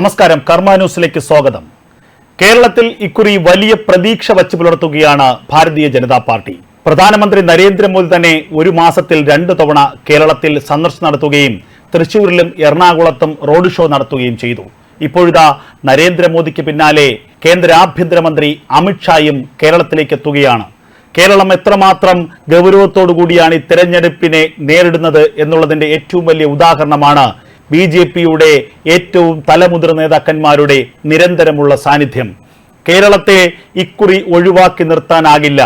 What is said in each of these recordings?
നമസ്കാരം. കർമ്മ ന്യൂസിലേക്ക് സ്വാഗതം. കേരളത്തിൽ ഇക്കുറി വലിയ പ്രതീക്ഷ വച്ചു പുലർത്തുകയാണ് ഭാരതീയ ജനതാ പാർട്ടി. പ്രധാനമന്ത്രി നരേന്ദ്രമോദി തന്നെ ഒരു മാസത്തിൽ രണ്ടു തവണ കേരളത്തിൽ സന്ദർശനം നടത്തുകയും തൃശൂരിലും എറണാകുളത്തും റോഡ് ഷോ നടത്തുകയും ചെയ്തു. ഇപ്പോഴിതാ നരേന്ദ്രമോദിക്ക് പിന്നാലെ കേന്ദ്ര ആഭ്യന്തരമന്ത്രി അമിത്ഷായും കേരളത്തിലേക്ക് എത്തുകയാണ്. കേരളം എത്രമാത്രം ഗൗരവത്തോടു കൂടിയാണ് ഈ തെരഞ്ഞെടുപ്പിനെ നേരിടുന്നത് എന്നുള്ളതിന്റെ ഏറ്റവും വലിയ ഉദാഹരണമാണ് ബി ജെ പിയുടെ ഏറ്റവും തലമുതിർ നേതാക്കന്മാരുടെ നിരന്തരമുള്ള സാന്നിധ്യം. കേരളത്തെ ഇക്കുറി ഒഴിവാക്കി നിർത്താനാകില്ല.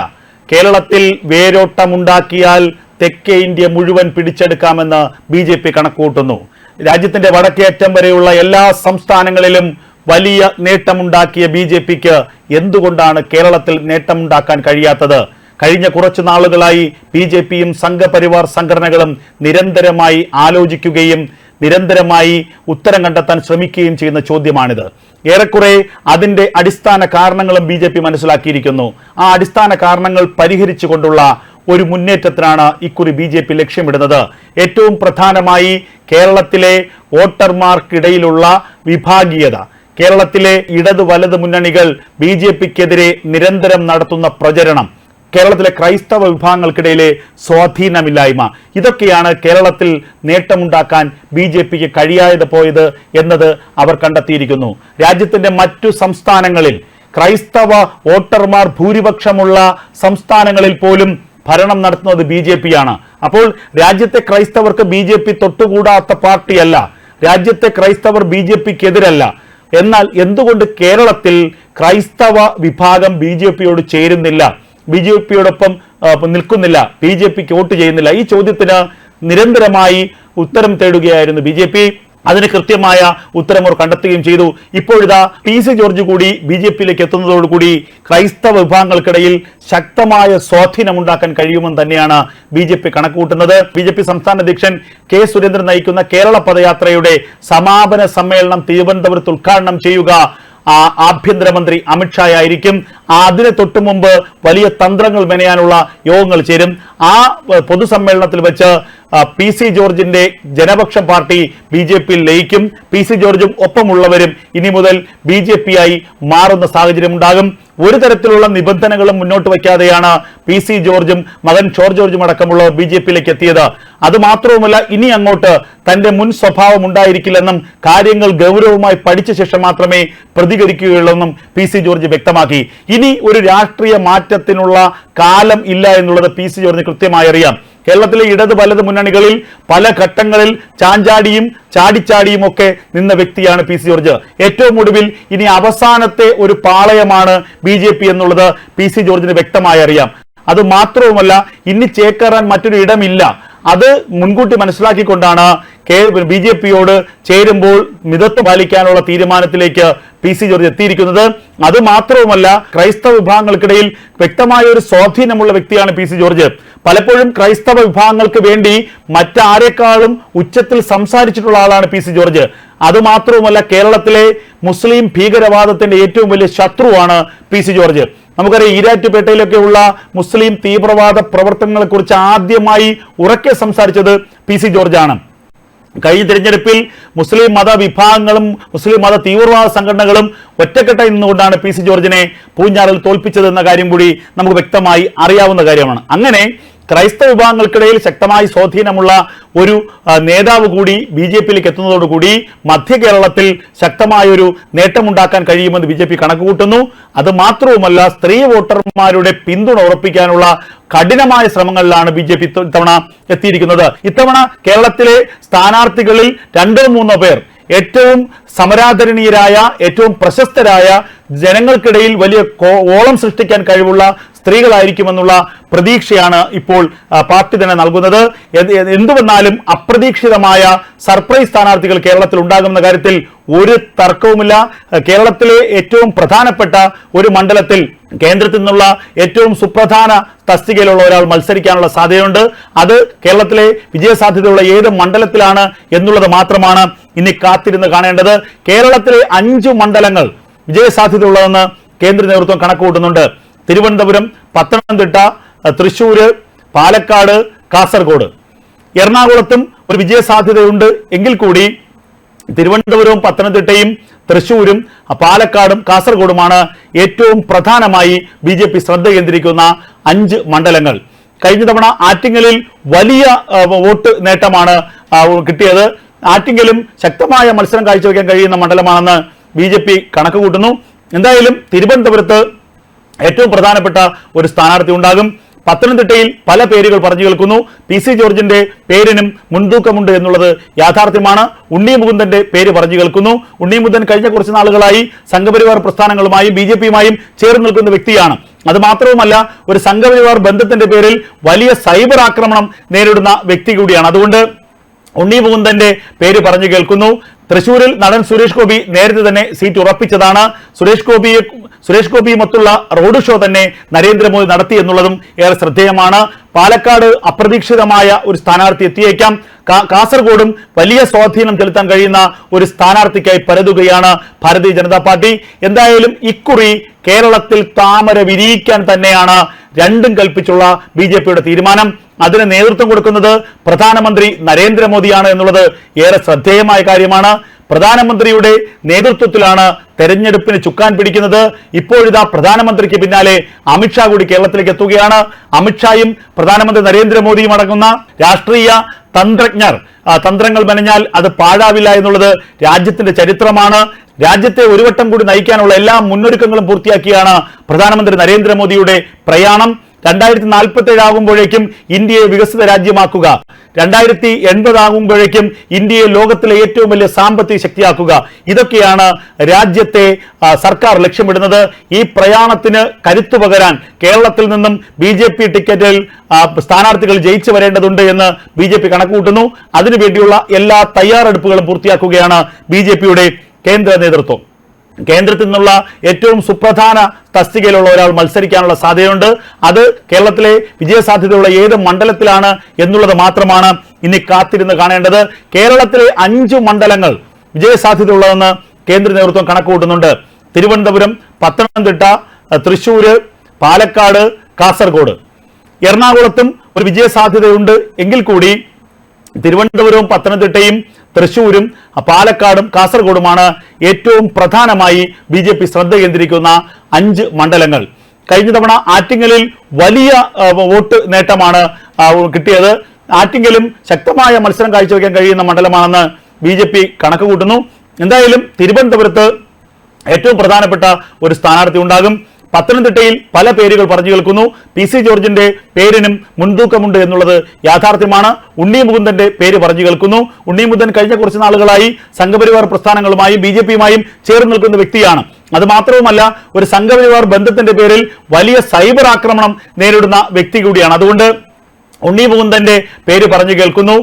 കേരളത്തിൽ വേരോട്ടമുണ്ടാക്കിയാൽ തെക്കേ ഇന്ത്യ മുഴുവൻ പിടിച്ചെടുക്കാമെന്ന് ബി ജെ പി കണക്കുകൂട്ടുന്നു. രാജ്യത്തിന്റെ വടക്കേ അറ്റം വരെയുള്ള എല്ലാ സംസ്ഥാനങ്ങളിലും വലിയ നേട്ടമുണ്ടാക്കിയ ബി ജെ പിക്ക് എന്തുകൊണ്ടാണ് കേരളത്തിൽ നേട്ടമുണ്ടാക്കാൻ കഴിയാത്തത്? കഴിഞ്ഞ കുറച്ചു നാളുകളായി ബി ജെ പിയും സംഘപരിവാർ സംഘടനകളും നിരന്തരമായി ആലോചിക്കുകയും നിരന്തരമായി ഉത്തരം കണ്ടെത്താൻ ശ്രമിക്കുകയും ചെയ്യുന്ന ചോദ്യമാണിത്. ഏറെക്കുറെ അതിന്റെ അടിസ്ഥാന കാരണങ്ങളും ബി ജെ പി മനസ്സിലാക്കിയിരിക്കുന്നു. ആ അടിസ്ഥാന കാരണങ്ങൾ പരിഹരിച്ചുകൊണ്ടുള്ള ഒരു മുന്നേറ്റത്തിനാണ് ഇക്കുറി ബി ജെ പി ലക്ഷ്യമിടുന്നത്. ഏറ്റവും പ്രധാനമായി കേരളത്തിലെ വോട്ടർമാർക്കിടയിലുള്ള വിഭാഗീയത. കേരളത്തിലെ ഇടതു വലത് മുന്നണികൾ ബി ജെ പിക്കെതിരെ നിരന്തരം നടത്തുന്ന പ്രചരണം. കേരളത്തിലെ ക്രൈസ്തവ വിഭാഗങ്ങൾക്കിടയിലെ സ്വാധീനമില്ലായ്മ. ഇതൊക്കെയാണ് കേരളത്തിൽ നേട്ടമുണ്ടാക്കാൻ ബി ജെ പിക്ക് കഴിയാതെ പോയത് എന്നത് അവർ കണ്ടെത്തിയിരിക്കുന്നു. രാജ്യത്തിന്റെ മറ്റു സംസ്ഥാനങ്ങളിൽ ക്രൈസ്തവ വോട്ടർമാർ ഭൂരിപക്ഷമുള്ള സംസ്ഥാനങ്ങളിൽ പോലും ഭരണം നടത്തുന്നത് ബി ജെ പി ആണ് അപ്പോൾ രാജ്യത്തെ ക്രൈസ്തവർക്ക് ബി ജെ പി തൊട്ടുകൂടാത്ത പാർട്ടിയല്ല. രാജ്യത്തെ ക്രൈസ്തവർ ബി ജെ പിക്കെതിരല്ല. എന്നാൽ എന്തുകൊണ്ട് കേരളത്തിൽ ക്രൈസ്തവ വിഭാഗം ബി ജെ പിയോട് ചേരുന്നില്ല? ബി ജെ പിയോടൊപ്പം നിൽക്കുന്നില്ല. ബി ജെ പിക്ക് വോട്ട് ചെയ്യുന്നില്ല. ഈ ചോദ്യത്തിന് നിരന്തരമായി ഉത്തരം തേടുകയായിരുന്നു ബി ജെ പി അതിന് കൃത്യമായ ഉത്തരം അവർ കണ്ടെത്തുകയും ചെയ്തു. ഇപ്പോഴിതാ പി സി ജോർജ് കൂടി ബി ജെ പിയിലേക്ക് എത്തുന്നതോടുകൂടി ക്രൈസ്തവ വിഭാഗങ്ങൾക്കിടയിൽ ശക്തമായ സ്വാധീനമുണ്ടാക്കാൻ കഴിയുമെന്ന് തന്നെയാണ് ബി ജെ പി കണക്കുകൂട്ടുന്നത്. ബി ജെ പി സംസ്ഥാന അധ്യക്ഷൻ കെ സുരേന്ദ്രൻ നയിക്കുന്ന കേരള പദയാത്രയുടെ സമാപന സമ്മേളനം തിരുവനന്തപുരത്ത് ഉദ്ഘാടനം ചെയ്യുക. ആഭ്യന്തരമന്ത്രി അമിത്ഷാ ആയിരിക്കും അതിന് തൊട്ടു മുമ്പ് വലിയ തന്ത്രങ്ങൾ മെനയാനുള്ള യോഗങ്ങൾ ചേരും. ആ പൊതുസമ്മേളനത്തിൽ വെച്ച് പി സി ജോർജിന്റെ ജനപക്ഷ പാർട്ടി ബി ജെ പിയിൽ ലയിക്കും. പി സി ജോർജും ഒപ്പമുള്ളവരും ഇനി മുതൽ ബി ജെ പി ആയി മാറുന്ന സാഹചര്യം ഉണ്ടാകും ഒരു തരത്തിലുള്ള നിബന്ധനകളും മുന്നോട്ട് വയ്ക്കാതെയാണ് പി സി ജോർജും മകൻ ഷോർ ജോർജും അടക്കമുള്ളവർ ബി ജെ പിയിലേക്ക് എത്തിയത്. അത് മാത്രവുമല്ല ഇനി അങ്ങോട്ട് തന്റെ മുൻ സ്വഭാവം ഉണ്ടായിരിക്കില്ലെന്നും കാര്യങ്ങൾ ഗൗരവമായി പഠിച്ച ശേഷം മാത്രമേ പ്രതികരിക്കുകയുള്ളൂവെന്നും പി സി ജോർജ് വ്യക്തമാക്കി. ഇനി ഒരു രാഷ്ട്രീയ മാറ്റത്തിനുള്ള കാലം ഇല്ല എന്നുള്ളത് പി സി ജോർജിന് കൃത്യമായി അറിയാം. കേരളത്തിലെ ഇടത് വലത് മുന്നണികളിൽ പല ഘട്ടങ്ങളിൽ ചാഞ്ചാടിയും ചാടിച്ചാടിയും ഒക്കെ നിന്ന വ്യക്തിയാണ് പി സി ജോർജ്. ഏറ്റവും ഒടുവിൽ ഇനി അവസാനത്തെ ഒരു പാളയമാണ് ബി ജെ പി എന്നുള്ളത് പി സി ജോർജിന് വ്യക്തമായി അറിയാം. അത് മാത്രവുമല്ല ഇനി ചേക്കേറാൻ മറ്റൊരു ഇടമില്ല. അത് മുൻകൂട്ടി മനസ്സിലാക്കിക്കൊണ്ടാണ് ബി ജെ പിയോട് ചേരുമ്പോൾ മിതത്വം പാലിക്കാനുള്ള തീരുമാനത്തിലേക്ക് പി സി ജോർജ് എത്തിയിരിക്കുന്നത്. അത് മാത്രവുമല്ല ക്രൈസ്തവ വിഭാഗങ്ങൾക്കിടയിൽ വ്യക്തമായ ഒരു സ്വാധീനമുള്ള വ്യക്തിയാണ് പി സി ജോർജ്. പലപ്പോഴും ക്രൈസ്തവ വിഭാഗങ്ങൾക്ക് വേണ്ടി മറ്റാരെക്കാളും ഉച്ചത്തിൽ സംസാരിച്ചിട്ടുള്ള ആളാണ് പി സി ജോർജ്. അത് മാത്രവുമല്ല കേരളത്തിലെ മുസ്ലിം ഭീകരവാദത്തിന്റെ ഏറ്റവും വലിയ ശത്രുവാണ് പി സി ജോർജ്. നമുക്കറിയാം ഈരാറ്റുപേട്ടയിലൊക്കെ ഉള്ള മുസ്ലിം തീവ്രവാദ പ്രവർത്തനങ്ങളെക്കുറിച്ച് ആദ്യമായി ഉറക്കെ സംസാരിച്ചത് പി സി ജോർജാണ്. കഴിഞ്ഞ തിരഞ്ഞെടുപ്പിൽ മുസ്ലിം മത വിഭാഗങ്ങളും മുസ്ലിം മത തീവ്രവാദ സംഘടനകളും ഒറ്റക്കെട്ടായി നിന്നുകൊണ്ടാണ് പി സി ജോർജിനെ പൂഞ്ഞാറിൽ തോൽപ്പിച്ചത് എന്ന കാര്യം കൂടി നമുക്ക് വ്യക്തമായി അറിയാവുന്ന കാര്യമാണ്. അങ്ങനെ ക്രൈസ്തവ വിഭാഗങ്ങൾക്കിടയിൽ ശക്തമായി സ്വാധീനമുള്ള ഒരു നേതാവ് കൂടി ബി ജെ പിയിലേക്ക് എത്തുന്നതോടുകൂടി മധ്യ കേരളത്തിൽ ശക്തമായൊരു നേട്ടമുണ്ടാക്കാൻ കഴിയുമെന്ന് ബി ജെ പി കണക്കുകൂട്ടുന്നു. അത് മാത്രവുമല്ല സ്ത്രീ വോട്ടർമാരുടെ പിന്തുണ ഉറപ്പിക്കാനുള്ള കഠിനമായ ശ്രമങ്ങളിലാണ് ബി ജെ പി ഇത്തവണ എത്തിയിരിക്കുന്നത്. ഇത്തവണ കേരളത്തിലെ സ്ഥാനാർത്ഥികളിൽ രണ്ടോ മൂന്നോ പേർ ഏറ്റവും സമരാദരണീയരായ ഏറ്റവും പ്രശസ്തരായ ജനങ്ങൾക്കിടയിൽ വലിയ ഓളം സൃഷ്ടിക്കാൻ കഴിവുള്ള സ്ത്രീകളായിരിക്കുമെന്നുള്ള പ്രതീക്ഷയാണ് ഇപ്പോൾ പാർട്ടി തന്നെ നൽകുന്നത്. എന്തുവന്നാലും അപ്രതീക്ഷിതമായ സർപ്രൈസ് സ്ഥാനാർത്ഥികൾ കേരളത്തിൽ ഉണ്ടാകുമെന്ന കാര്യത്തിൽ ഒരു തർക്കവുമില്ല. കേരളത്തിലെ ഏറ്റവും പ്രധാനപ്പെട്ട ഒരു മണ്ഡലത്തിൽ കേന്ദ്രത്തിൽ നിന്നുള്ള ഏറ്റവും സുപ്രധാന തസ്തികയിലുള്ള ഒരാൾ മത്സരിക്കാനുള്ള സാധ്യതയുണ്ട്. അത് കേരളത്തിലെ വിജയസാധ്യതയുള്ള ഏത് മണ്ഡലത്തിലാണ് എന്നുള്ളത് മാത്രമാണ് ഇനി കാത്തിരുന്ന് കാണേണ്ടത്. കേരളത്തിലെ അഞ്ച് മണ്ഡലങ്ങൾ വിജയസാധ്യതയുള്ളതെന്ന് കേന്ദ്ര നേതൃത്വം കണക്കുകൂട്ടുന്നുണ്ട്. തിരുവനന്തപുരം പത്തനംതിട്ട തൃശൂര് പാലക്കാട് കാസർഗോഡ്. എറണാകുളത്തും ഒരു വിജയസാധ്യതയുണ്ട് എങ്കിൽ കൂടി തിരുവനന്തപുരവും പത്തനംതിട്ടയും തൃശൂരും പാലക്കാടും കാസർഗോഡുമാണ് ഏറ്റവും പ്രധാനമായി ബി ജെ പി ശ്രദ്ധ കേന്ദ്രീകരിക്കുന്ന അഞ്ച് മണ്ഡലങ്ങൾ. കഴിഞ്ഞ തവണ ആറ്റിങ്ങലിൽ വലിയ വോട്ട് നേട്ടമാണ് കിട്ടിയത്. ആറ്റിങ്ങലും ശക്തമായ മത്സരം കാഴ്ചവെക്കാൻ കഴിയുന്ന മണ്ഡലമാണെന്ന് ബി ജെ പി കണക്ക് കൂട്ടുന്നു എന്തായാലും തിരുവനന്തപുരത്ത് ഏറ്റവും പ്രധാനപ്പെട്ട ഒരു സ്ഥാനാർത്ഥി ഉണ്ടാകും. പത്തനംതിട്ടയിൽ പല പേരുകൾ പറഞ്ഞു കേൾക്കുന്നു. പി സി ജോർജിന്റെ പേരിനും മുൻതൂക്കമുണ്ട് എന്നുള്ളത് യാഥാർത്ഥ്യമാണ്. ഉണ്ണി മുകുന്ദന്റെ പേര് പറഞ്ഞു കേൾക്കുന്നു. ഉണ്ണി മുകുന്ദൻ കഴിഞ്ഞ കുറച്ച് നാളുകളായി സംഘപരിവാർ പ്രസ്ഥാനങ്ങളുമായും ബി ജെ പിയുമായും ചേർന്ന് നിൽക്കുന്ന വ്യക്തിയാണ്. അത് മാത്രവുമല്ല ഒരു സംഘപരിവാർ ബന്ധത്തിന്റെ പേരിൽ വലിയ സൈബർ ആക്രമണം നേരിടുന്ന വ്യക്തി കൂടിയാണ്. അതുകൊണ്ട് ഉണ്ണി മുകുന്ദന്റെ പേര് പറഞ്ഞു കേൾക്കുന്നു. തൃശൂരിൽ നടൻ സുരേഷ് ഗോപി നേരത്തെ തന്നെ സീറ്റ് ഉറപ്പിച്ചതാണ്. സുരേഷ് ഗോപിയെ സുരേഷ് ഗോപിയുമൊത്തുള്ള റോഡ് ഷോ തന്നെ നരേന്ദ്രമോദി നടത്തി എന്നുള്ളതും ഏറെ ശ്രദ്ധേയമാണ്. പാലക്കാട് അപ്രതീക്ഷിതമായ ഒരു സ്ഥാനാർത്ഥി എത്തിയേക്കാം. കാസർഗോഡും വലിയ സ്വാധീനം ചെലുത്താൻ കഴിയുന്ന ഒരു സ്ഥാനാർത്ഥിക്കായി പരതുകയാണ് ഭാരതീയ ജനതാ പാർട്ടി. എന്തായാലും ഇക്കുറി കേരളത്തിൽ താമര വിരിയിക്കാൻ തന്നെയാണ് രണ്ടും കൽപ്പിച്ചുള്ള ബി ജെ പിയുടെ തീരുമാനം. അതിന് നേതൃത്വം കൊടുക്കുന്നത് പ്രധാനമന്ത്രി നരേന്ദ്രമോദിയാണ് എന്നുള്ളത് ഏറെ ശ്രദ്ധേയമായ കാര്യമാണ്. പ്രധാനമന്ത്രിയുടെ നേതൃത്വത്തിലാണ് തെരഞ്ഞെടുപ്പിന് ചുക്കാൻ പിടിക്കുന്നത് ഇപ്പോഴിതാ പ്രധാനമന്ത്രിക്ക് പിന്നാലെ അമിത്ഷാ കൂടി കേരളത്തിലേക്ക് എത്തുകയാണ്. അമിത്ഷായും പ്രധാനമന്ത്രി നരേന്ദ്രമോദിയും അടങ്ങുന്ന രാഷ്ട്രീയ തന്ത്രജ്ഞർ തന്ത്രങ്ങൾ മെനഞ്ഞാൽ അത് പാഴാവില്ല എന്നുള്ളത് രാജ്യത്തിന്റെ ചരിത്രമാണ്. രാജ്യത്തെ ഒരു വട്ടം കൂടി നയിക്കാനുള്ള എല്ലാ മുന്നൊരുക്കങ്ങളും പൂർത്തിയാക്കിയാണ് പ്രധാനമന്ത്രി നരേന്ദ്രമോദിയുടെ പ്രയാണം. രണ്ടായിരത്തി നാൽപ്പത്തി ഏഴ് ആകുമ്പോഴേക്കും ഇന്ത്യയെ വികസിത രാജ്യമാക്കുക. രണ്ടായിരത്തി എൺപത് ആകുമ്പോഴേക്കും ഇന്ത്യയെ ലോകത്തിലെ ഏറ്റവും വലിയ സാമ്പത്തിക ശക്തിയാക്കുക. ഇതൊക്കെയാണ് രാജ്യത്തെ സർക്കാർ ലക്ഷ്യമിടുന്നത്. ഈ പ്രയാണത്തിന് കരുത്തു പകരാൻ കേരളത്തിൽ നിന്നും ബി ജെ പി ടിക്കറ്റിൽ സ്ഥാനാർത്ഥികൾ ജയിച്ചു വരേണ്ടതുണ്ട് എന്ന് ബി ജെ പി കണക്കുകൂട്ടുന്നു. അതിനുവേണ്ടിയുള്ള എല്ലാ തയ്യാറെടുപ്പുകളും പൂർത്തിയാക്കുകയാണ് ബി ജെ പിയുടെ കേന്ദ്ര നേതൃത്വം. കേന്ദ്രത്തിൽ നിന്നുള്ള ഏറ്റവും സുപ്രധാന തസ്തികയിലുള്ള ഒരാൾ മത്സരിക്കാനുള്ള സാധ്യതയുണ്ട്. അത് കേരളത്തിലെ വിജയസാധ്യതയുള്ള ഏത് മണ്ഡലത്തിലാണ് എന്നുള്ളത് മാത്രമാണ് ഇനി കാത്തിരുന്ന് കാണേണ്ടത്. കേരളത്തിലെ അഞ്ച് മണ്ഡലങ്ങൾ വിജയസാധ്യതയുള്ളതെന്ന് കേന്ദ്ര നേതൃത്വം കണക്കുകൂട്ടുന്നുണ്ട്. തിരുവനന്തപുരം പത്തനംതിട്ട തൃശൂര് പാലക്കാട് കാസർഗോഡ്. എറണാകുളത്തും ഒരു വിജയസാധ്യതയുണ്ട് എങ്കിൽ കൂടി തിരുവനന്തപുരവും പത്തനംതിട്ടയും തൃശൂരും പാലക്കാടും കാസർഗോഡുമാണ് ഏറ്റവും പ്രധാനമായി ബി ജെ പി ശ്രദ്ധ കേന്ദ്രീകരിക്കുന്ന അഞ്ച് മണ്ഡലങ്ങൾ. കഴിഞ്ഞ തവണ ആറ്റിങ്ങലിൽ വലിയ വോട്ട് നേട്ടമാണ് കിട്ടിയത്. ആറ്റിങ്ങലും ശക്തമായ മത്സരം കാഴ്ചവെക്കാൻ കഴിയുന്ന മണ്ഡലമാണെന്ന് ബി ജെ പി കണക്ക് കൂട്ടുന്നു എന്തായാലും തിരുവനന്തപുരത്ത് ഏറ്റവും പ്രധാനപ്പെട്ട ഒരു സ്ഥാനാർത്ഥി ഉണ്ടാകും. പത്തനംതിട്ടയിൽ പല പേരുകൾ പറഞ്ഞു കേൾക്കുന്നു. പി സി ജോർജിന്റെ പേരിനും മുൻതൂക്കമുണ്ട് എന്നുള്ളത് യാഥാർത്ഥ്യമാണ്. ഉണ്ണി മുകുന്ദന്റെ പേര് പറഞ്ഞു കേൾക്കുന്നു. ഉണ്ണി മുകുന്ദൻ കഴിഞ്ഞ കുറച്ച് നാളുകളായി സംഘപരിവാർ പ്രസ്ഥാനങ്ങളുമായും ബി ജെ പിയുമായും ചേർന്ന് നിൽക്കുന്ന വ്യക്തിയാണ്. അത് മാത്രവുമല്ല ഒരു സംഘപരിവാർ ബന്ധത്തിന്റെ പേരിൽ വലിയ സൈബർ ആക്രമണം നേരിടുന്ന വ്യക്തി കൂടിയാണ്. അതുകൊണ്ട് ഉണ്ണി മുകുന്ദന്റെ പേര് പറഞ്ഞു കേൾക്കുന്നു.